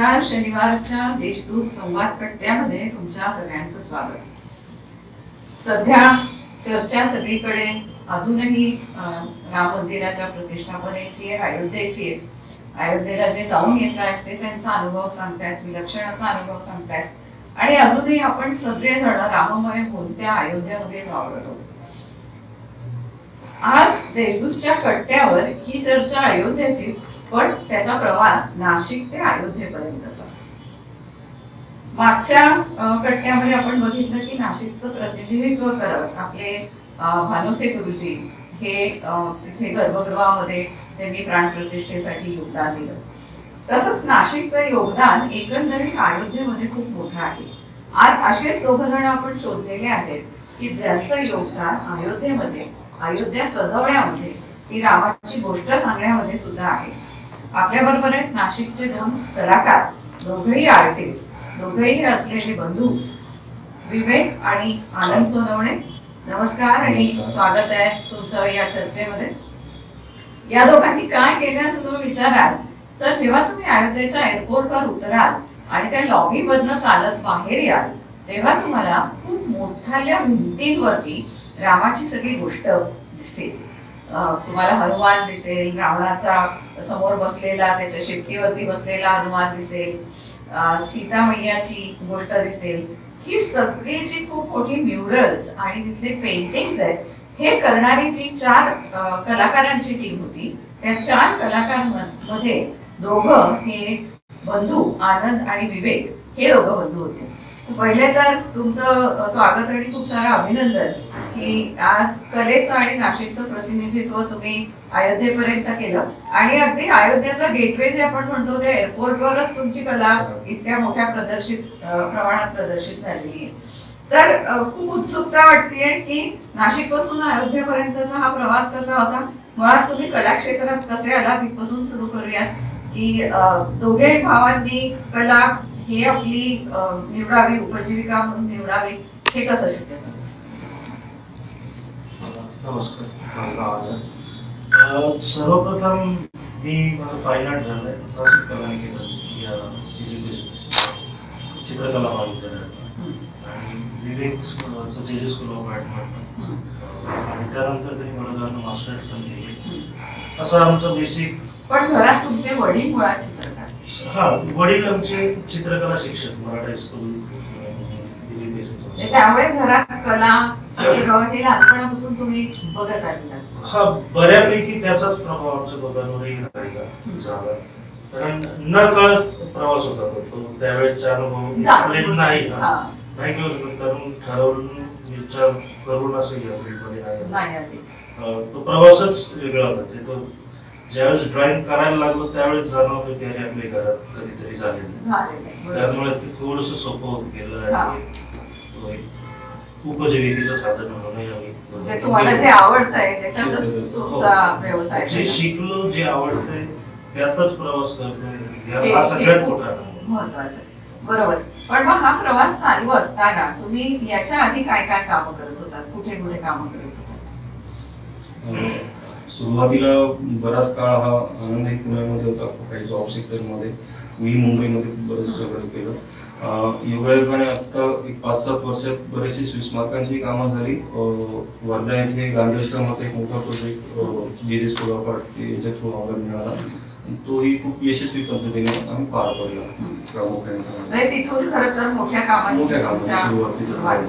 नमस्कार. शनिवारच्या देशदूत संवाद कट्ट्यामध्ये तुमच्या सगळ्यांचं स्वागत. सध्या चर्चा सगळीकडे अजूनही राम मंदिराच्या प्रतिष्ठापनेची आहे अयोध्येची आहे. अयोध्येला जे जाऊन येत आहेत ते त्यांचा अनुभव सांगतायत विलक्षण असा अनुभव सांगतायत. आणि अजूनही आपण सगळेजण राममय बोलत्या अयोध्येमध्ये जावळतो आज देशदूतच्या कट्ट्यावर ही चर्चा अयोध्येचीच पण त्याचा प्रवास नाशिक ते अयोध्येपर्यंतचा. मागच्या कट्ट्यामध्ये आपण बघितलं की नाशिकचं प्रतिनिधित्व करत आपले भानुसे गुरुजी हे तिथे गर्भगृहामध्ये त्यांनी प्राणप्रतिष्ठेसाठी योगदान दिलं. तसंच नाशिकचं योगदान एकंदरीत अयोध्येमध्ये खूप मोठं आहे. आज असेच दोघ जण आपण शोधलेले आहेत की ज्यांचं योगदान अयोध्येमध्ये अयोध्या सजवण्यामध्ये ती रामाची गोष्ट सांगण्यामध्ये सुद्धा आहे. आपल्या बरोबर आहेत नाशिकचे दोन कलाकार दोघेही आर्टिस्ट दोघेही असलेले बंधू विवेक आणि आनंद सोनवणे. नमस्कार आणि स्वागत आहे तुमचं या चर्चेमध्ये. या दोघांनी काय केलं असं तुम्ही विचाराल तर जेव्हा तुम्ही अयोध्येच्या एअरपोर्टवर उतराल आणि त्या लॉबी मधनं चालत बाहेर याल तेव्हा तुम्हाला खूप मोठ्या भिंतींवरती रामाची सगळी गोष्ट दिसेल. तुम्हाला हनुमान दिसेल रावणाचा समोर बसलेला त्याच्या शेपटीवरती बसलेला हनुमान दिसेल सीता मैयाची गोष्ट दिसेल. ही सगळी जी खूप मोठी म्युरल्स आणि तिथले पेंटिंग्स आहेत हे करणारी जी चार कलाकारांची टीम होती त्या चार कलाकारांमध्ये दोघं हे बंधू आनंद आणि विवेक हे दोघं बंधू होते. पहिले तर तुमचं स्वागत आणि खूप सारं अभिनंदन की आज कलेचं आणि नाशिकचं प्रतिनिधित्व तुम्ही अयोध्येपर्यंत केलं. आणि अगदी अयोध्येचा गेटवे जे आपण म्हणतो त्या एअरपोर्टवरच तुमची कला इतक्या मोठ्या प्रदर्शित प्रमाणात प्रदर्शित झालेली आहे. तर खूप उत्सुकता वाटतेय की नाशिकपासून अयोध्येपर्यंतचा हा प्रवास कसा होता? मुळात तुम्ही कला क्षेत्रात कसे आला तिथपासून सुरू करूयात की दोघेही भावांनी कला हे आपली निवडावी उपजीविका म्हणून निवडावी हे कसं शक्य झालं? नमस्कार सर्वप्रथम मी माझं फाईन आर्ट झालंय. क्लासिक कला निकेतन या एज्युकेशन चित्रकला महाविद्यालयात. आणि विवेक स्कूलचं जे जे स्कूल ऑफ आर्ट म्हणतात. आणि त्यानंतर त्यांनी वडोदरानं मास्टर पण केली. असं आमचं बेसिक पण घरात तुमचे वडील मुळात चित्रकार हा वडील आमचे चित्रकला शिक्षक मराठा स्कूल म्हणजे त्यामुळे घरात कला हे लहानपणापासून तुम्ही बघत आलेला. हा बऱ्यापैकी त्याचाच प्रभाव आमच्या दोघांवरही झाला. कारण न कळत प्रवास होता तो. त्यावेळेसचा अनुभव नाही. नाही कारण ठरवून विचार करून असं या नाही तो प्रवासच वेगळा होता. ते तो ज्यावेळेस ड्रॉइंग करायला लागलो त्यावेळेस जाणवलं की अरे आपल्या घरात कधीतरी झालेलं बरोबर. त्यामुळे ते थोडस सोपं होत गेलं हा. आणि उपजीविकेचं साधन म्हणजे तुम्हाला जे आवडतंय त्याच्यातच तुमचा व्यवसाय जे झाला. शिकलो जे आवडतंय त्यातच प्रवास करतोय हे- या- हा हे सगळ्यात मोठा. महत्वाचं आहे. बरोबर पण मग हा प्रवास चालू असताना तुम्ही याच्या आधी काय काय कामं करत होतात कुठे कुठे कामं करत होतात सुरुवातीला बराच काळ हा आनंद एक पुण्यामध्ये होता काही जॉब सेक्टरमध्ये मी मुंबईमध्ये बरंच स्ट्रगल केलं. योगायोगाने आता एक पाच सात वर्षात बरेचशी स्विस मार्कांची कामं झाली. वर्धा येथे गांधी आश्रमाचा एक मोठा प्रोजेक्ट जे जे स्कूल ऑफ आर्ट याच्या थ्रू आम्हाला मिळाला. तोही खूप यशस्वी पद्धतीने आम्ही पार पडला. प्रामुख्याने. म्हणजे तिथून खरं तर मोठ्या कामांची सुरुवात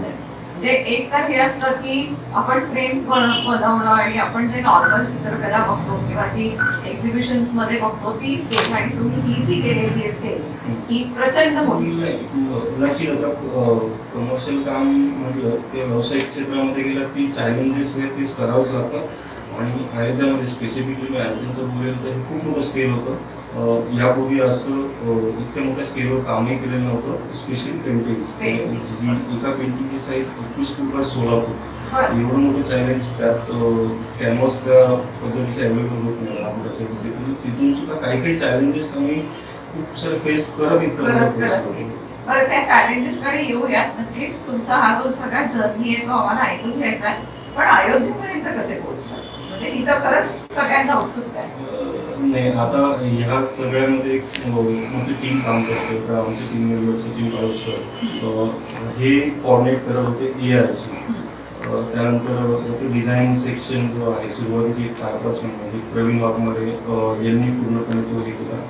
जे म्हणजे एक तर हे असतं की आपण फ्रेम्स बनवणं आणि आपण जे नॉर्मल चित्रकला बघतो किंवा जी एक्झिबिशनमध्ये बघतो ती स्केल आणि तुम्ही ही जी केलेली स्केल ही प्रचंड मोठी स्केल हो, कमर्शियल काम म्हटलं ते व्यावसायिक क्षेत्रामध्ये गेलं ती चॅलेंजेस हे ते करावंच लागतात आणि अयोध्यामध्ये स्पेसिफिकली मी अयोध्याचं बोलेल तर हे खूप मोठं स्केल होतं. यापूर्वी असं इतक्या मोठ्या स्केलवर कामही केलेलं नव्हतं स्पेशली. जी एका पेंटिंगची साईज एकवीस फूट बाय सोळा फूट. एवढं मोठं चॅलेंज त्यात कॅनव्हास त्या पद्धतीचे अवेलेबल होत नाही. आमच्या तिथून सुद्धा काही काही चॅलेंजेस आम्ही खूप सारे फेस करत पोहोचलो. बरं त्या चॅलेंजेस कडे येऊयात. नक्कीच तुमचा हा जो सगळा जर्नी आहे तो आम्हाला ऐकून घ्यायचा आहे. पण अयोध्येपर्यंत कसे पोहोचला म्हणजे ही तर सगळ्यांना उत्सुकता आहे. नाही आता ह्या सगळ्यामध्ये एक आमची टीम काम करते आमचे टीम मेंबर सचिन काळुसकर हे कोऑर्डिनेट करत होते ए आरची त्यानंतर ते डिझाईन सेक्शन जो आहे सुरुवातीचे चार पाच महिने म्हणजे प्रवीण वाघमारे यांनी पूर्णपणे तो हे केला.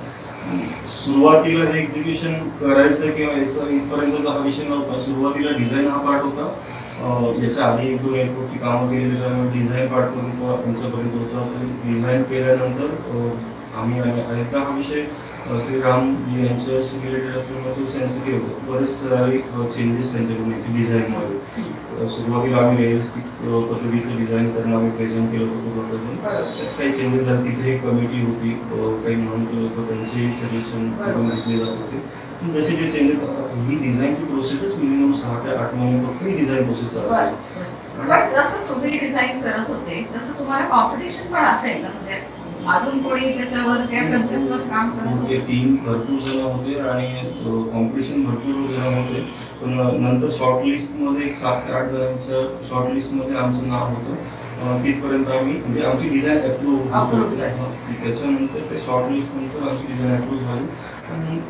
सुरुवातीला हे एक्झिक्युशन करायचं किंवा याचा इथपर्यंत हा विषय नव्हता सुरुवातीला डिझाईन हा पार्ट होता. याच्या आधी एक दोन एअरपोर्टची कामं केलेली त्यामुळे डिझाईन पार्ट करून तो आमच्यापर्यंत होता. डिझाईन केल्यानंतर आम्ही एकदा हा विषय अं, श्रीराम जी यांच्याशी रिलेटेड असल्यामुळे तो सेन्सिटिव्ह होतं. बरेच सारे चेंजेस त्यांच्याकडून याची डिझाईनमध्ये सुरुवातीला आम्ही रिअलिस्टिक पद्धतीचं डिझाईन करून आम्ही प्रेझेंट केलं होतं पूर्णपणे त्यात काही चेंजेस झाले. तिथे एक कमिटी होती काही म्हणून त्यांचे सजेशन करून घेतले जात होते. जसे जे चेंजेस ही डिझाईनची प्रोसेसच मिनिमम सहा ते आठ महिने फक्त ही डिझाईन प्रोसेस चालते पण जसं तुम्ही डिझाईन करत होते तसं तुम्हाला कॉम्पिटिशन पण असेल ना? म्हणजे अजून कोणी त्याच्यावर त्या कन्सेप्टवर काम करत ते होते टीम भरपूर जण होते आणि कॉम्पिटिशन भरपूर जण होते. पण नंतर शॉर्ट लिस्टमध्ये एक सात ते आठ जणांच्या शॉर्ट लिस्टमध्ये आमचं नाव होतं. तिथपर्यंत आम्ही म्हणजे आमची डिझाईन अप्रूव्ह. त्याच्यानंतर ते शॉर्ट लिस्ट नंतर आमची डिझाईन अप्रूव्ह झाली.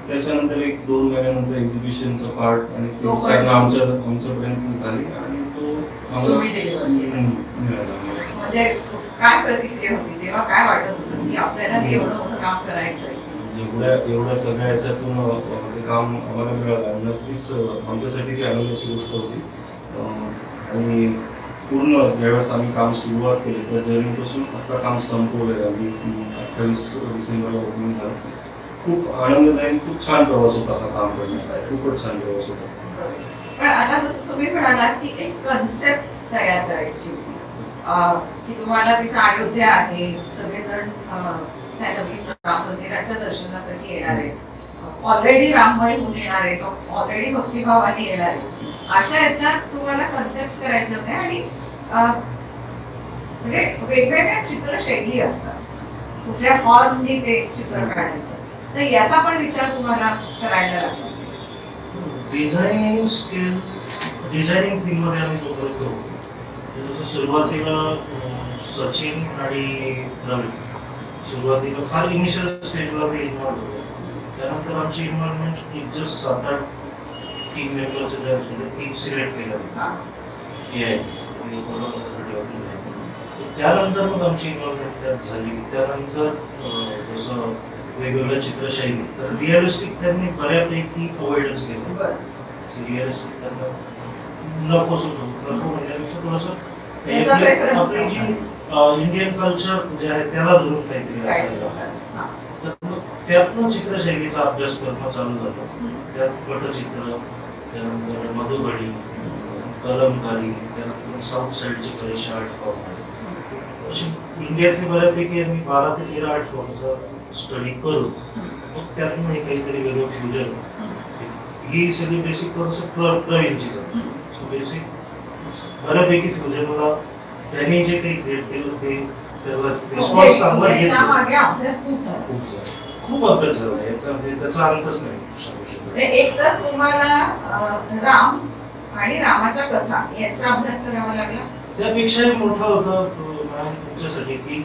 त्याच्यानंतर एक दोन महिन्यानंतर एक्झिबिशनचा पार्ट आणि तो चार part. आमच्या आमच्यापर्यंत झाली आणि तो आम्हाला मिळाला. म्हणजे काय प्रतिक्रिया होती? तेव्हा काय वाटत होतं की आपल्याला एवढं मोठं काम करायचंय? एवढ्या एवढ्या सगळ्या याच्यातून ते काम आम्हाला मिळालं. नक्कीच आमच्यासाठी ती आनंदाची गोष्ट होती. आणि पूर्ण ज्यावेळेस आम्ही काम सुरुवात केली त्या जर्नीपासून आता काम संपवलं आहे आम्ही अठ्ठावीस डिसेंबरला ओपनिंग झालं. खूप आनंददायी खूप छान प्रवास होता हा काम करण्याचा. खूपच छान प्रवास होता. पण आता जसं तुम्ही म्हणालात की एक कन्सेप्ट तयार करायची. की तुम्हाला तिथं अयोध्या आहे सगळेजण त्या नवीन राम मंदिराच्या दर्शनासाठी येणार आहेत. ऑलरेडी रामबाई होऊन येणार आहेत ऑलरेडी भक्तिभावाने येणार आहेत. अशा याच्यात तुम्हाला कन्सेप्ट करायचे होते आणि म्हणजे वेगवेगळ्या चित्रशैली असतात. कुठल्या फॉर्मनी ते चित्र काढायचं. तर याचा पण विचार तुम्हाला करायला लागला डिझायनिंग स्किल डिझायनिंग थीममध्ये आम्ही जोपर्यंत होतो जसं सुरुवातीला सचिन आणि रवी सुरुवातीला फार इनिशियल स्टेजला ते इन्व्हॉल्व होते. त्यानंतर आमची इन्व्हॉल्वमेंट एक जस्ट सात आठ टीम मेंबर्स जे टीम सिलेक्ट ए आय त्यानंतर मग आमची इन्व्हॉल्वमेंट त्यात झाली. त्यानंतर वेगवेगळ्या चित्रशैली. तर रिअलिस्टिक त्यांनी बऱ्यापैकी अवॉइडच केलं. रिअलिस्टिक त्यांना नकोच होतं नको म्हणण्यापेक्षा थोडंसं आपली-. जी इंडियन कल्चर जे आहे त्याला धरून काहीतरी असायला त्यातनं चित्रशैलीचा अभ्यास करणं चालू झालं. त्यात पटचित्र त्यानंतर मधुबडी कलमकारी त्यानंतर साऊथ साईडचे बरेचसे आर्ट फॉर्म आहेत. अशी इंडियातली बऱ्यापैकी आम्ही बारा ते तेरा आर्ट फॉर्मचा स्टडी करून मग त्यातनं हे काहीतरी वेगळं फ्युजन ही सगळी बेसिक कॉन्सेप्ट प्रवीणची सो बेसिक बऱ्यापैकी फ्युजनला त्यांनी जे काही क्रिएट केलं ते त्याला रिस्पॉन्स चांगला अभ्यास खूप अभ्यास झाला. याचा म्हणजे त्याचा अंतच नाही. सांगू शकत. म्हणजे एक तर तुम्हाला राम आणि रामाच्या कथा यांचा अभ्यास करावा लागला. त्यापेक्षाही मोठा होता तुमच्यासाठी की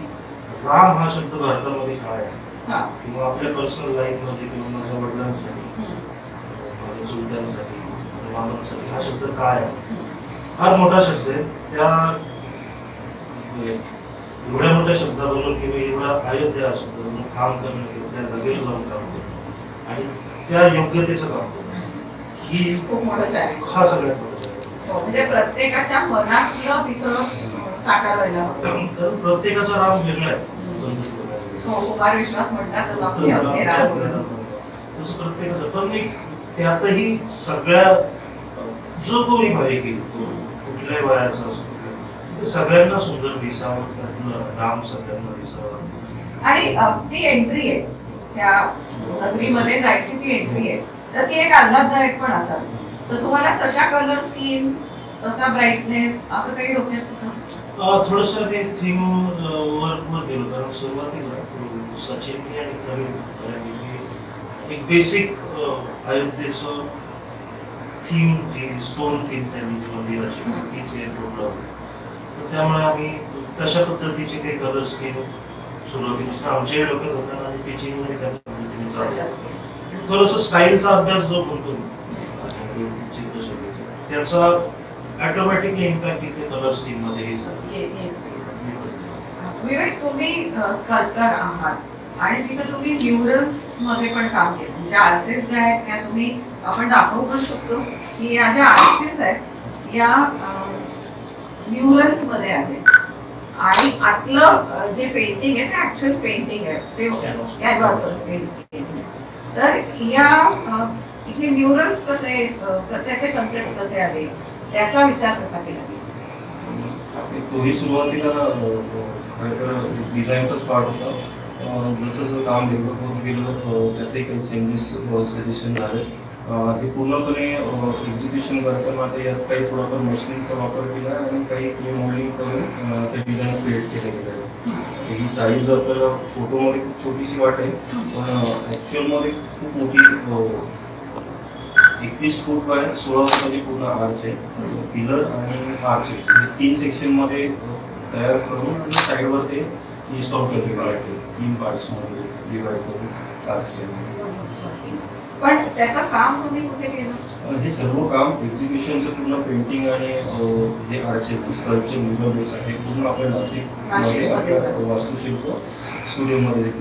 राम हा शब्द भारतामध्ये काय आहे? हा. किंवा आपल्या पर्सनल लाईफमध्ये किंवा माझ्या वडिलांसाठी हम्म. माझ्या चुलत्यांसाठी माझ्या मामांसाठी हा शब्द काय आहे फार मोठा शब्द आहे त्या म्हणजे एवढ्या मोठ्या शब्दाबरोबर किंवा एवढा अयोध्या शब्दाबरोबर काम करणं किंवा त्या जागेवर जाऊन काम करणं आणि त्या योग्यतेचं काम करणं ही खूप मोठं चॅलेंज हा सगळ्यात मोठा challenge. हो, म्हणजे प्रत्येकाच्या मनातलं तिथं अं, साकारायला हवं कारण प्रत्येकाचा राम वेगळा आहे. हो कुमार विश्वास म्हणतात आपले राम तसं प्रत्येकाचं पण मी त्यातही सगळ्या जो कोणी भावी केली कुठल्याही वयाचा असो ते सगळ्यांना सुंदर दिसावं त्यातलं राम सगळ्यांना दिसावं. आणि ती एंट्री आहे. त्या नगरीमध्ये जायची ती एंट्री आहे. तर ती एक आल्हाददायक पण असावी तर तुम्हाला तशा कलर स्कीम्स तसा ब्राईटनेस असं काही डोक्यात होतं? थोडस हे थीम वर वर गेलो कारण सुरुवातीला सचिन आणि प्रवीण बऱ्यापैकी एक बेसिक अयोध्येचं थीम जी स्टोन थीम त्यांनी जी मंदिराची. तीच हे होती तर त्यामुळे आम्ही तशा पद्धतीचे काही कलर स्कीम सुरुवातीपासून आमच्याही डोक्यात होतं आणि पिचिंग त्या पद्धतीने चालू. थोडस स्टाईलचा अभ्यास जो म्हणतो त्याचा ऑटोमॅटिकली इम्पॅक्ट इथे कलर स्कीम मध्येही झाला. विवेक तुम्ही स्कल्प्टर आहात. आणि तिथे तुम्ही न्यूरल्समध्ये पण काम केलं. म्हणजे आर्चेस ज्या आहेत त्या तुम्ही आपण दाखवू पण शकतो की या ज्या आर्चेस आहेत या न्युरल्समध्ये आहेत. आणि आतलं जे पेंटिंग आहे ते ऍक्च्युअल पेंटिंग आहे. ते कॅनव्हासवर पेंटिंग तर या इथे न्युरल्स कसे त्याचे कन्सेप्ट कसे आले त्याचा विचार कसा केला? तोही सुरुवातीला खरं तर डिझाईनचाच पार्ट होता. जसं जसं काम डेव्हलप होत गेलं अं, त्यातही काही चेंजेस सजेशन झाले. हे पूर्णपणे एक्झिक्युशन करताना आता यात काही थोडाफार मशीनचा वापर केला आणि काही मोल्डिंग करून ते डिझाईन्स क्रिएट केले गेले ही साईज आपल्याला फोटोमध्ये खूप छोटीशी वाटेल पण ॲक्च्युअलमध्ये खूप मोठी एकवीस फूट बाय सोळा फुटाची पूर्ण आर्च आहे. पिलर आणि आर्चेस म्हणजे तीन सेक्शनमध्ये तयार करून आणि साईडवर ते इन्स्टॉल केलेले आहे तीन पार्ट्समध्ये डिवाइड करून केलं. पण त्याचं काम तुम्ही कुठे केलं? हे सर्व काम एक्झिबिशनचं पूर्ण पेंटिंग आणि हे आर्चेस स्कल्पचे बेस आहे. पूर्ण आपण झालं. वास्तुशिल्प स्टुडिओमध्ये.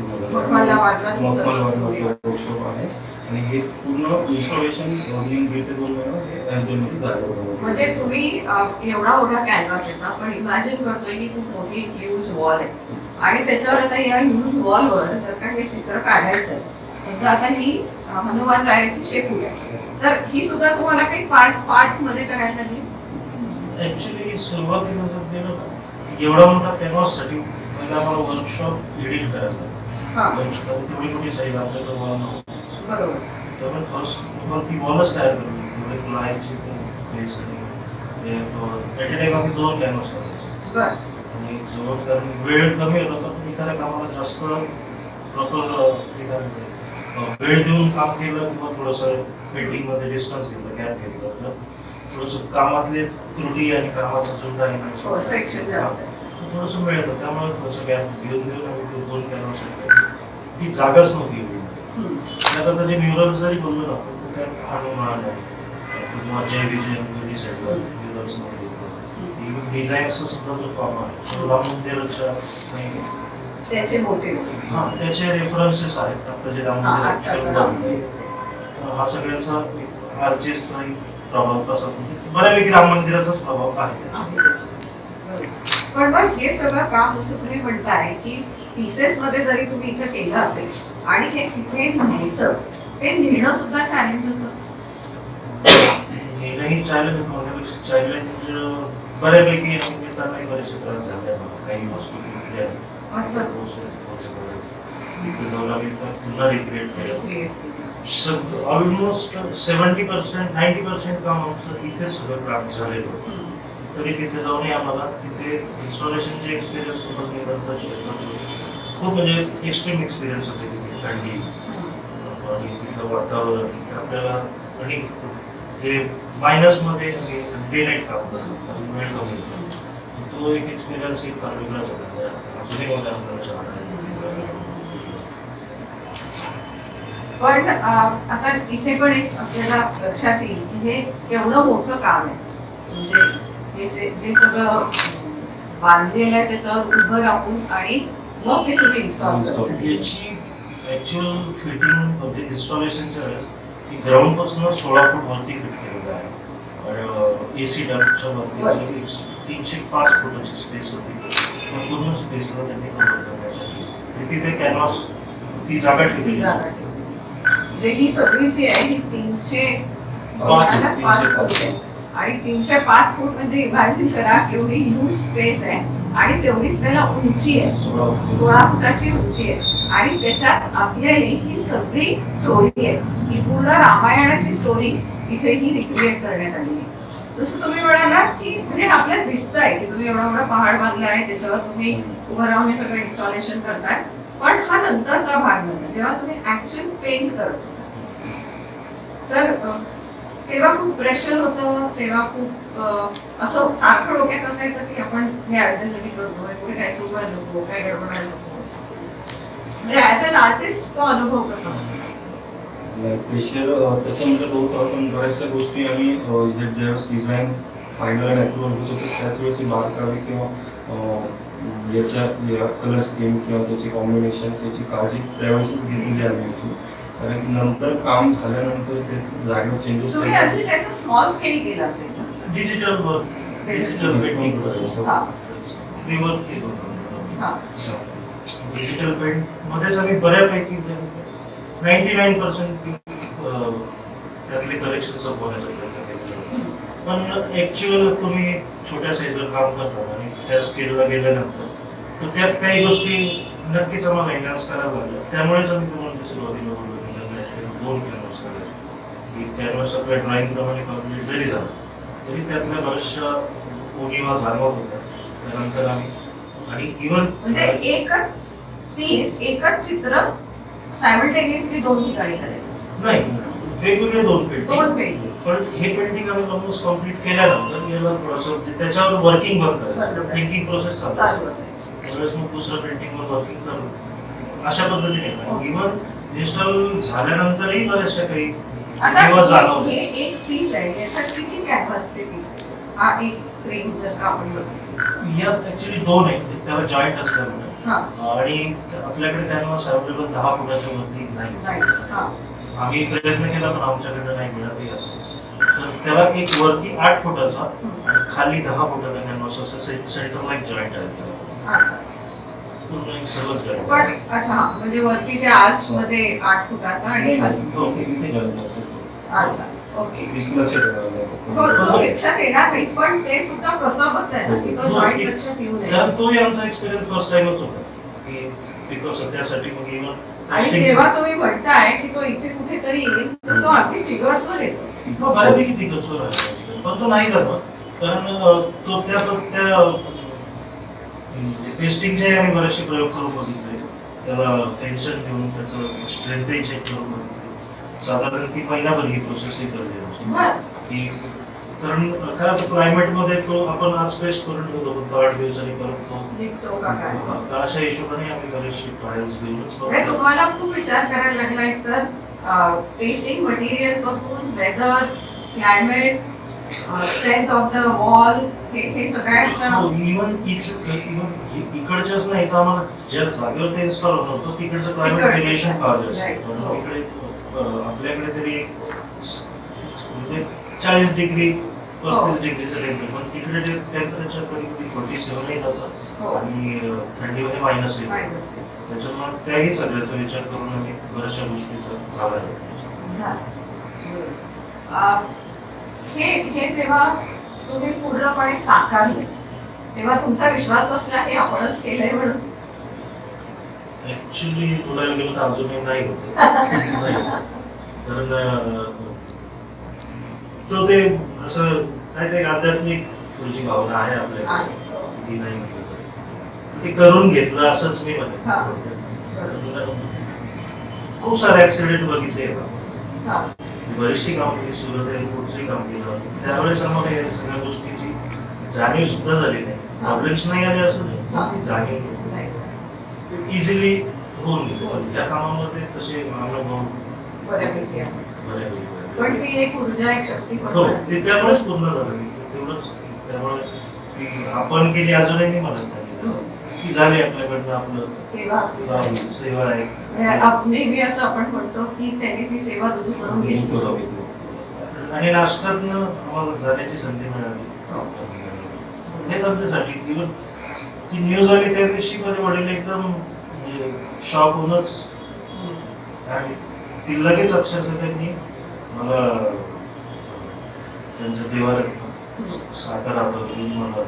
वर्कशॉप आहे. आणि हे पूर्ण इन्स्टॉलेशन दीड ते दोन महिना हे म्हणजे तुम्ही एवढा मोठा कॅनव्हास आहे ना पण इमॅजिन करतोय की खूप मोठी ह्यूज वॉल आहे. आणि त्याच्यावर आता या ह्यूज वॉलवर जर का हे चित्र काढायचं आहे समजा आता ही हनुमान रायाची शेपूट आहे तर ही सुद्धा तुम्हाला काही पार्ट पार्टमध्ये करायला लागली? ऍक्च्युली सुरुवातीला एवढा मोठा कॅनव्हाससाठी पहिला आम्हाला वर्कशॉप एडिट करायला. हा. तेवढी मोठी साईज आमच्याकडे. बरोबर त्यामुळे फर्स्ट मग ती वॉलच तयार करून तेवढे लाईटची बेस ॲट अ टाइम आम्ही दोन कॅनव्हास करायचो आणि जवळ वेळ कमी होता पण एखाद्या कामाला जास्त प्रॉपर वेळ देऊन काम केलं किंवा थोडंसं पेंटिंगमध्ये डिस्टन्स घेतलं गॅप घेतलं तर थोडंसं कामातले त्रुटी आणि कामाचा जो काही Perfection जास्त आहे. त्यामुळे थोडंसं गॅप घेऊन घेऊन आम्ही दोन कॅनव्हास ती जागाच नव्हती त्याचे म्युरल जरी बोललो ना त्यात किंवा जय विजय दोन्ही साईडला डिझाईन्सचा सुद्धा जो फॉर्म आहे. तो राम मंदिराच्या त्याचे मोटिव्ह हा, त्याचे रेफरन्सेस आहेत. आता जे राम हा, मंदिर हा सगळ्याचा आर्चेसचाही प्रभाव म्हणजे बऱ्यापैकी राम मंदिराचाच प्रभाव आहे. पण मग हे सगळं काम जसं तुम्ही म्हणताय की पीसेस मध्ये जरी तुम्ही इथं केलं असेल आणि हे तिथे न्यायचं ते नेणं सुद्धा चॅलेंज होतं नेणंही चॅलेंज चॅलेंज बऱ्यापैकी येतानाही बरेचसे त्रास झाले. काही वस्तू. इथे जाऊन आम्ही पुन्हा रिक्रिएट केलं almost seventy percent ninety percent काम आमचं इथे सगळं काम झालेलं होतं तरी तिथे जाऊनही आम्हाला तिथे इन्स्टॉलेशनचे एक्सपिरियन्स खूप म्हणजे एक्स्ट्रीम एक्सपिरियन्स होते तिथे थंडी आणि तिथलं वातावरण तिथे आपल्याला आणि जे मायनसमध्ये डे नाईट काम करतो वेळ कमी तो एक एक्सपिरियन्स एक फार वेगळाच होता अजूनही मला आमचा पण आता इथे पण एक आपल्याला लक्षात येईल की हे एवढं मोठं काम आहे. म्हणजे हे से- जे सगळं बांधलेलं आहे त्याच्यावर उभं राहून आणि मग ते तुम्ही इन्स्टॉल याची ऍक्च्युअल फिटिंग म्हणजे इन्स्टॉलेशनच्या वेळेस ती ग्राउंडपासून सोळा फूट वरती फिट केलेलं आहे. ए सी डॅमच्या वरती वर. तीनशे पाच फुटाची स्पेस होती. त्या पूर्ण स्पेसला त्यांनी कव्हर करण्यासाठी. तिथे कॅनव्हास ती जागा ती ठेवली. म्हणजे ही सगळी जी आहे ही तीनशे पाच. फूट. आहे आणि तीनशे पाच फूट म्हणजे इमॅजिन करा एवढी ह्यूज स्पेस आहे आणि तेवढीच त्याला उंची आहे. सोळा फुटाची उंची आहे. आणि त्याच्यात असलेली ही सगळी स्टोरी आहे. ही पूर्ण रामायणाची स्टोरी इथे ही रिक्रिएट करण्यात आली आहे. जसं तुम्ही म्हणालात की म्हणजे आपल्याला दिसत आहे की तुम्ही एवढा मोठा पहाड बांधला आहे त्याच्यावर तुम्ही उभं राहून हे सगळं इन्स्टॉलेशन करताय. पण हा नंतरचा भाग झाला. जेव्हा तुम्ही ऍक्च्युअल पेंट करत होता. तर तेव्हा खूप प्रेशर होतं तेव्हा खूप असं सारखं डोक्यात असायचं की आपण हे आर्टिस्टसाठी करतोय पुढे काय चुकवायला नको काय गडबडायला नको. म्हणजे ऍज अन आर्टिस्ट तो अनुभव कसा प्रेशर तसं म्हणजे होत होतं पण बऱ्याचशा गोष्टी आम्ही ज्यावेळेस डिझाईन फायनल आणि अप्रुव्हल होतो त्याच वेळेस ही बारकावे किंवा याच्या कलर स्कीम किंवा त्याची कॉम्बिनेशन याची काळजी त्यावेळेसच घेतलेली आम्ही कारण की नंतर काम झाल्यानंतर ते जागेवर चेंजेस तुम्ही अगदी त्याचं स्मॉल स्केल केलं असेल. डिजिटल वर्क डिजिटल पेंटिंग हा. ते वर्क केलं. हा. डिजिटल पेंट मध्येच आम्ही बऱ्यापैकी नाईन्टी नाईन पर्सेंट त्यातले करेक्शन प्रयत्न आहे. पण ऍक्च्युअल तुम्ही छोट्या साईजवर काम करता आणि त्या स्केलला गेल्यानंतर तर त्यात काही गोष्टी नक्कीच आम्हाला एनहान्स कराव्या लागल्या. त्यामुळेच आम्ही तुम्हाला ते सुरुवातीला बोललो. दोन करायचे की कॅनव्हास आपल्या ड्रॉइंग प्रमाणे कंप्लीट जरी झालं तरी त्यातल्या बऱ्याचशा उणीवा जाणवत होत्या त्यानंतर आम्ही आणि इव्हन म्हणजे एकच पीस एकच चित्र सायमल्टेनियसली दोन ठिकाणी करायचं. नाही वेगवेगळे दोन पेंटिंग पण हे पेंटिंग आम्ही ऑलमोस्ट कंप्लीट केल्यानंतर याला थोडंसं म्हणजे त्याच्यावर वर्किंग बंद. करायचं. थिंकिंग प्रोसेस चालू. चालू असायची. त्यावेळेस मग दुसरं पेंटिंगवर वर्किंग करू अशा पद्धतीने. इव्हन इन्स्टॉल झाल्यानंतरही बऱ्याचशा काही जाणवलं. हे एक पीस आहे. याच्यात किती कॅनव्हासचे पीसेस हा एक फ्रेम जर का आपण बघितलं. यात ऍक्च्युली दोन आहेत. त्याला जॉईंट असल्यामुळे हा. आणि आपल्याकडे कॅनव्हास अवेलेबल दहा फुटाच्या वरती नाही. आम्ही प्रयत्न केला पण आमच्याकडे नाही मिळत असं. तर त्याला एक वरती आठ फुटाचा आणि खाली दहा फुटाचा कॅनव्हास असं सेंटरला एक जॉईंट आहे. पण अच्छा हा म्हणजे वरती त्या आर्च मध्ये आठ फुटाचा आणि असेल. अच्छा ओके हो तो नाही. लक्षात येणार नाही पण ते सुद्धा कसबच आहे ना की तो हो, जॉईंट ठीक. लक्षात येऊ नये तोही आमचा एक्सपिरियन्स फर्स्ट टाइमच होता की तिथं सध्यासाठी मग इव्हन आणि जेव्हा तुम्ही म्हणताय की तो इथे कुठेतरी येईल तर तो अगदी फिगर्सवर येतो तो बऱ्यापैकी आहे पण तो नाही करत कारण तो त्या त्या टेस्टिंगचे आम्ही बरेचसे प्रयोग करून बघितले. त्याला टेन्शन घेऊन त्याचं स्ट्रेंथही चेक करून बघितले. साधारण ती महिनाभर ही प्रोसेस ही करते कारण होतं क्लायमेटमध्ये तो आपण आज पेस्ट करून ठेवतो पण आठ दिवसांनी परत तो तर अशा हिशोबाने आम्ही बरेचसे ट्रायल्स घेऊनच म्हणजे तुम्हाला खूप विचार करायला लागलाय तर pasting मटेरियलपासून weather climate strength of the wall हे हे सगळ्यांचं इव्हन इकडच्याच नाही तर आम्हाला ज्या जागेवर ते इन्स्टॉल होत होतं तिकडचं तिकडचं. व्हेरिएशन. कारण हो. तिकडे आपल्याकडे तरी एक म्हणजे चाळीस डिग्री हो. पस्तीस डिग्रीचं टेम्परेचर पण तिकडे टेम्परेचर कधी कधी फोर्टी सेव्हनही जातं हो आणि थंडीमध्ये मायनस असेल. त्याच्यामुळे त्याही सगळ्याचा विचार करून आम्ही बऱ्याचशा गोष्टीचा झाला आहे हे हे जेव्हा तुम्ही पूर्णपणे साकारले तेव्हा तुमचा विश्वास बसला हे आपणच केलंय म्हणून ऍक्च्युली बोलायला गेलं तर अजूनही नाही होत. कारण तो ते असं काय ते आध्यात्मिक तुझी भावना आहे आपल्याकडे आहे. ती नाही. ते करून घेतलं असंच मी म्हणेन हा. खूप सारे ऍक्सिडेंट बघितले हा. बरीचशी काम केली सुरत एअरपोर्टचंही काम केलं त्यावेळेस आम्हाला या सगळ्या गोष्टीची जाणीव सुद्धा झाली नाही हा. प्रॉब्लेम्स नाही आले असं नाही हा. जाणीव. इझिली होऊन गेले त्या कामामध्ये तसे अनुभव बऱ्यापैकी पण ती एक ऊर्जा एक शक्ती पण हो. ते त्यामुळेच पूर्ण झालं तेवढंच त्यामुळे ती आपण केली अजूनही म्हणत नाही. की झाली आपल्याकडनं आपलं सेवा झाली. सेवा आहे म्हणजे असं आपण म्हणतो की त्यांनी ती सेवा रुजू करून घेतली आणि नाशकातनं आम्हाला जाण्याची संधी मिळाली. हेच आमच्यासाठी. इव्हन ती न्यूज आली त्या दिवशी माझे वडील एकदम शॉक होऊनच हम्म. आणि ती लगेच अक्षरशः त्यांनी मला त्यांच्या देवार साखर आपलं मला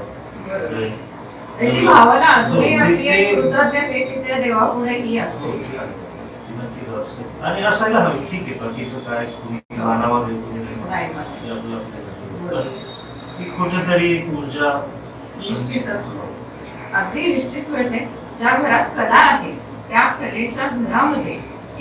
भावना हो, आपली त्या देवापुढे ही हो, असते नक्कीच असते. आणि असायला हवी. ठीक आहे बाकीचं काय कुणी मानावा देऊ कुणी ती कुठेतरी ऊर्जा निश्चितच. अगदी निश्चित मिळते ज्या घरात कला आहे त्या कलेच्या घरामध्ये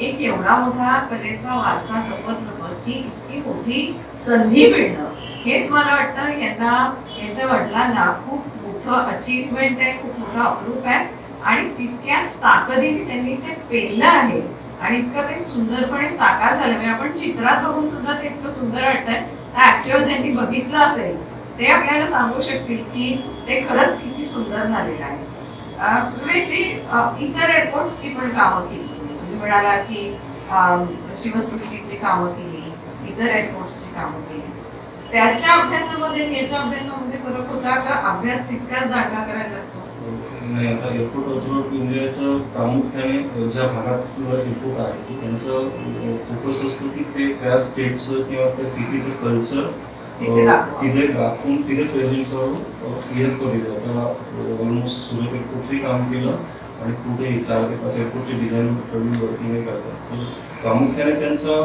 एक एवढा मोठा कलेचा वारसा जपत जपत ती इतकी मोठी संधी मिळणं हेच मला वाटतं यांना यांच्या वडिलांना खूप मोठं अचीवमेंट आहे खूप मोठं अप्रूप आहे. आणि तितक्याच ताकदीने त्यांनी ते पेललं आहे. आणि इतकं ते सुंदरपणे साकार झालं. म्हणजे आपण चित्रात बघून सुद्धा ते इतकं सुंदर वाटतंय. तर ऍक्च्युअल ज्यांनी बघितलं असेल ते आपल्याला सांगू शकतील की ते खरंच किती सुंदर झालेलं आहे. अं, विवेकजी, इतर एअरपोर्ट्सची पण कामं केली. तुम्ही म्हणाला की शिवसृष्टीची कामं केली इतर एअरपोर्ट्सची कामं केली. त्याच्या अभ्यासामध्ये याच्या अभ्यासामध्ये फरक होता का? अभ्यास तितकाच दांडा करायला नाही आता एअरपोर्ट ऑथॉरिटी इंडियाचं प्रामुख्याने ज्या भागावर एअरपोर्ट आहे की त्यांचं फोकस असतो की ते त्या स्टेटचं किंवा त्या सिटीचं कल्चर तिथे दाखवा. तिथे दाखवून तिथे प्रेझेंट करून क्लिअर करू आता ऑलमोस्ट सुरत एअरपोर्टचंही काम केलं आणि कुठे चार ते पाच एअरपोर्टचे डिझाईन करून वर्किंग करतात तर प्रामुख्याने त्यांचा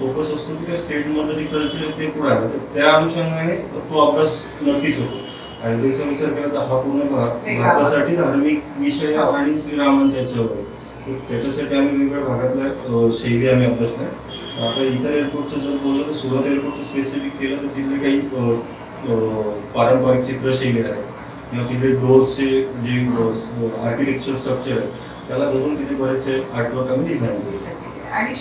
फोकस असतो की त्या स्टेटमधलं जे कल्चर ते पुढे आलं. तर त्या अनुषंगाने तो अभ्यास नक्कीच होतो. देशाचा विचार केला तर हा पूर्ण भारत वेगळा. भारतासाठी धार्मिक विषय आणि श्रीरामांच्या याच्यावर त्याच्यासाठी आम्ही वेगवेगळ्या भागातल्या शैली आम्ही अभ्यासल्या आता इतर एअरपोर्टचं जर बोललं तर सुरत एअरपोर्टचं स्पेसिफिक केलं तर तिथले काही पारंपरिक चित्रशैली आहेत. किंवा तिथे डोर्सचे जे आर्किटेक्चर स्ट्रक्चर आहे त्याला धरून तिथे बरेचसे आर्टवर्क आम्ही डिझाईन केले आणि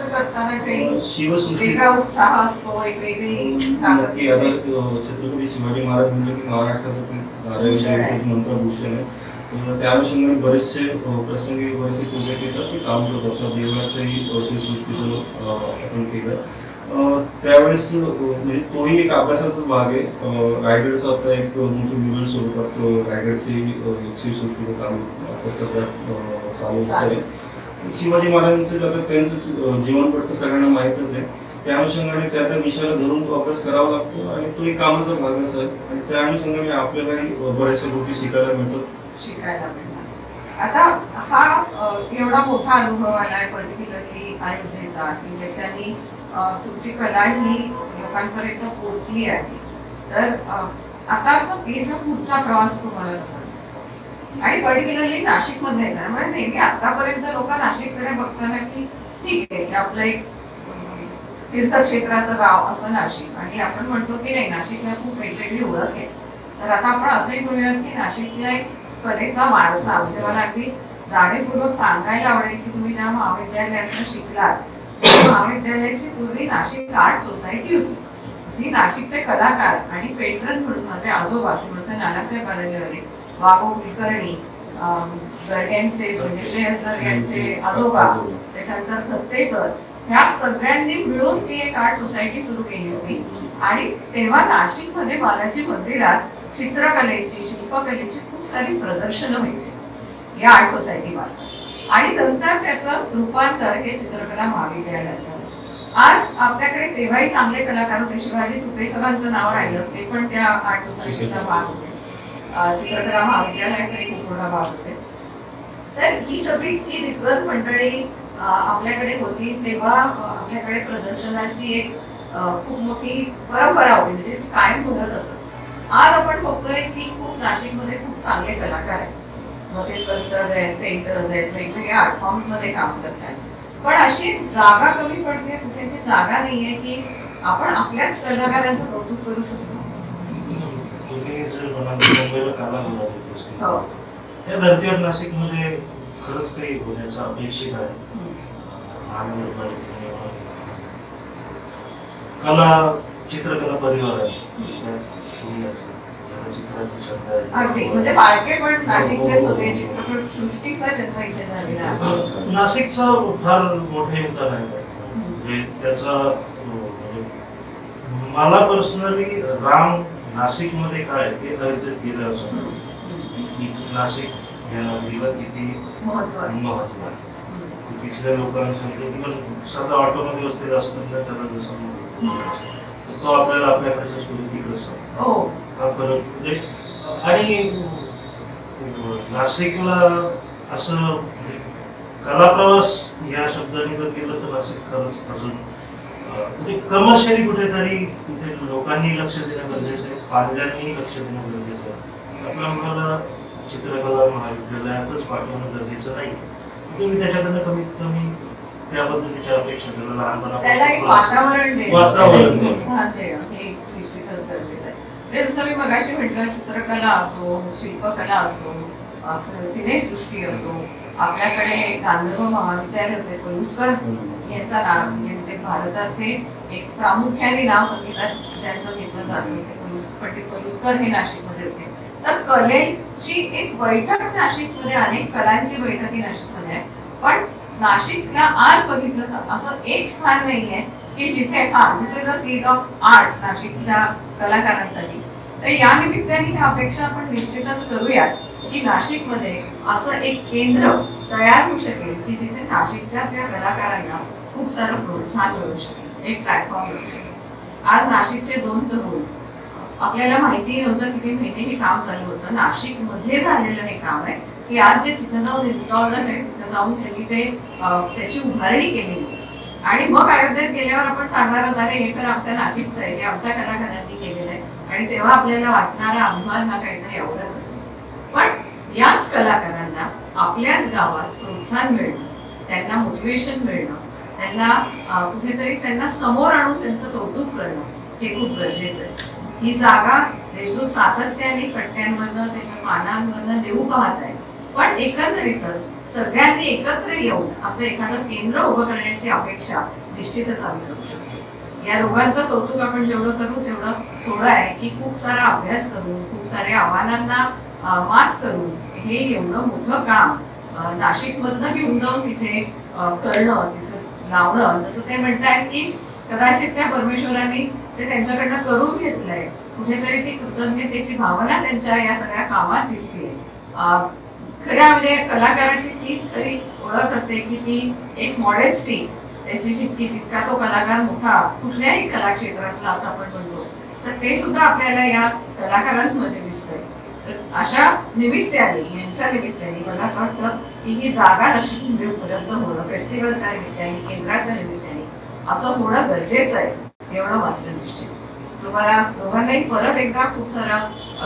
शिवसृष्टीचं करताना काही शिवसृष्टी वेगळा उत्साह असतो एक वेगळी ताकद नक्की आता येते. अ, छत्रपती शिवाजी महाराज म्हणजे की महाराष्ट्राचं ते भूषण आहे. नारायण मंत्रभूषण आहे तर त्या अनुषंगाने बरेचसे अ, प्रसंगी बरेचसे प्रोजेक्ट येतात ते काम करत होतं देवळाचंही अ, शिवसृष्टीचं अ, आपण केलं अ, त्यावेळेस अ, म्हणजे तोही एक अभ्यासाचा भाग आहे अ, रायगडचं आता एक मोठं निवड स्वरूपात अ, रायगडची अ, शिवसृष्टीचं काम आता सध्या अ, चालू चालू. आहे शिवाजी महाराजांचं आता त्यांचं जीवनपट तर सगळ्यांना माहीतच आहे. त्या अनुषंगाने त्या त्या विषयाला धरून तो अभ्यास करावा लागतो आणि तो एक कामाचा भाग असेल आणि त्या अनुषंगाने आपल्यालाही बऱ्याचशा गोष्टी शिकायला मिळतात. शिकायला आता हा एवढा मोठा अनुभव आलाय पर्टिक्युलरली अयोध्येचा की ज्याच्याने तुमची कला ही लोकांपर्यंत पोहोचली आहे. तर आताच आताचा याचा पुढचा प्रवास तुम्हाला सांगतो. आणि पर्टिक्युलरली नाशिकमध्ये म्हणजे नेहमी आतापर्यंत लोक नाशिककडे बघताना की ठीक आहे की आपलं एक तीर्थक्षेत्राचं गाव असं नाशिक. आणि आपण म्हणतो की नाही नाशिकला खूप वेगवेगळी ओळख आहे. तर आता आपण असंही म्हणूयात की नाशिकला एक कलेचा वारसा म्हणजे मला अगदी जाणीवपूर्वक सांगायला आवडेल की तुम्ही ज्या महाविद्यालयातून शिकलात त्या महाविद्यालयाची पूर्वी नाशिक आर्ट सोसायटी होती जी नाशिकचे कलाकार आणि पेट्रन म्हणून माझे आजोबा श्रीमंत नानासाहेब बालाजीवाले वाघो कुलकर्णी म्हणजे श्रेयस आजोबा त्याच्यानंतर दत्ते सर ह्या सगळ्यांनी मिळून ती एक आर्ट सोसायटी सुरू केली होती. आणि तेव्हा नाशिकमध्ये बालाजी मंदिरात चित्रकलेची शिल्पकलेची खूप सारी प्रदर्शनं व्हायची. या आर्ट सोसायटी मार्फत आणि नंतर त्याचं रूपांतर हे चित्रकला महाविद्यालयात झालं आज आपल्याकडे तेव्हाही चांगले कलाकार होते. शिवाजी तुपे सरांचं नाव राहिलं ते पण त्या आर्ट सोसायटीचा भाग होते. चित्रकला महाविद्यालयाचा एक खूप मोठा भाग होते. तर ही सगळी इतकी दिग्गज मंडळी आपल्याकडे होती तेव्हा आपल्याकडे प्रदर्शनाची एक खूप मोठी परंपरा होती म्हणजे कायम घडत असत. आज आपण बघतोय की खूप नाशिकमध्ये खूप चांगले कलाकार आहेत. मग ते स्कल्पटर्स आहेत पेंटर्स आहेत वेगवेगळ्या आर्ट फॉर्म्समध्ये काम करतात पण अशी जागा कमी पडते कुठे म्हणजे जागा नाहीये की आपण आपल्याच कलाकारांचं कौतुक करू शकतो तर मुंबईला काला हो त्या धर्तीवर नाशिकमध्ये खरंच काही होण्याचं अपेक्षित आहे. महानगरपालिकेने कला चित्रकला परिवार आहे त्यात तुम्ही असाल. ज्याला चित्राची छंद आहे. अगदी म्हणजे फाळके पण नाशिकचेच होते चित्रपट सृष्टीचा जन्म इथे झालेला आहे. नाशिकचं फार मोठं योगदान आहे म्हणजे त्याचा अं, म्हणजे मला पर्सनली राम नाशिकमध्ये काय ते अयोध्येत गेलं असं. नाशिक या नगरीला किती महत्त्व आहे. महत्त्व आहे हम्म. तिथल्या लोकांसाठी किंवा साधा ऑटोमध्ये बसलेला असताना त्याला जसं तो आपल्याला आपल्याकडच्या सुविधी कसं हो. हा फरक म्हणजे आणि नाशिकला असं म्हणजे कलाप्रवास या शब्दाने जर केलं तर नाशिक खरंच अजून म्हणजे कमर्शियली कुठेतरी तिथे लोकांनी लक्ष देणं गरजेचं आहे पालकांनी लक्ष देणं गरजेचं आहे. आपल्या मुलाला चित्रकला महाविद्यालयातच पाठवणं गरजेचं नाही. तुम्ही त्याच्याकडनं कमीत कमी त्या पद्धतीच्या अपेक्षा केलं लहानपणापासून वातावरण म्हणजे जसं मी मगाशी म्हटलं चित्रकला असो शिल्पकला असो सिनेसृष्टी असो आपल्याकडे गांधर्व महाविद्यालय होते पलुस्कर यांचा नाव म्हणजे भारताचे एक प्रामुख्याने नाव संगीतात त्यांचं घेतलं जातं ते पलुस्कर हे नाशिकमध्ये होते. तर कलेची एक बैठक नाशिकमध्ये अनेक कलांची बैठक ही नाशिकमध्ये आहे. पण नाशिकला आज बघितलं तर असं एक स्थान नाहीये की जिथे हा this is a seat of art नाशिकच्या कलाकारांसाठी. तर या निमित्ताने ही अपेक्षा आपण निश्चितच करूयात की नाशिकमध्ये असं एक केंद्र तयार होऊ शकेल की जिथे नाशिकच्याच या कलाकारांना खूप सारं प्रोत्साहन मिळू शकेल एक प्लॅटफॉर्म मिळू शकेल. आज नाशिकचे दोन तरुण आपल्याला माहिती नव्हतं किती महिने हे काम चालू होतं. नाशिकमध्ये झालेलं हे काम आहे की आज जे तिथे जाऊन इन्स्टॉलर आहे तिथे जाऊन त्यांनी ते त्याची उभारणी केली. आणि मग अयोध्येत गेल्यावर आपण सांगणार होता "अरे, हे तर आमच्या नाशिकचं आहे हे आमच्या कलाकारांनी केलेलं आहे. आणि तेव्हा आपल्याला वाटणारा अभिमान हा काहीतरी एवढाच असेल. याच कलाकारांना आपल्याच गावात प्रोत्साहन मिळणं त्यांना मोटिवेशन मिळणं त्यांना कुठेतरी त्यांना समोर आणून त्यांचं कौतुक करणं हे खूप गरजेचं आहे. ही जागा देशदूत सातत्याने पट्ट्यांमधनं त्याच्या पानांमधनं देऊ पाहत आहे. पण एकंदरीतच सगळ्यांनी एकत्र येऊन असं एखादं केंद्र उभं करण्याची अपेक्षा निश्चितच आम्ही करू शकतो. या दोघांचं कौतुक आपण जेवढं करू तेवढं थोडं आहे की खूप सारा अभ्यास करून खूप साऱ्या आव्हानांना मात करून हे एवढं मोठं काम नाशिक नाशिकमधनं घेऊन जाऊन तिथे करणं तिथे लावणं जसं ते म्हणतायत की कदाचित त्या परमेश्वरांनी ते त्यांच्याकडनं करून घेतलंय. कुठेतरी ती कृतज्ञतेची भावना त्यांच्या या सगळ्या कामात दिसते. खऱ्या म्हणजे कलाकाराची तीच तरी ओळख असते की ती एक मॉडेस्टी त्याची जितकी तितका तो कलाकार मोठा कुठल्याही कला क्षेत्रातला असं आपण म्हणतो. तर ते सुद्धा आपल्याला या कलाकारांमध्ये दिसतंय. तर अशा निमित्ताने यांच्या निमित्ताने मला असं वाटतं की ही जागा नशीब उपलब्ध होणं फेस्टिवलच्या निमित्ताने केंद्राच्या निमित्ताने असं होणं गरजेचं आहे एवढं मात्र निश्चित. तुम्हाला दोघांनाही परत एकदा खूप सारा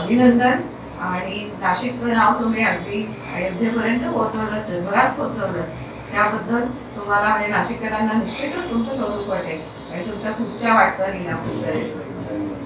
अभिनंदन आणि नाशिकचं नाव तुम्ही अगदी अयोध्येपर्यंत पोहोचवलं जगभरात पोहोचवलं. त्याबद्दल तुम्हाला म्हणजे नाशिककरांना निश्चितच तुमचं कौतुक वाटेल आणि तुमच्या पुढच्या वाटचालीला खूप सारे शुभेच्छा.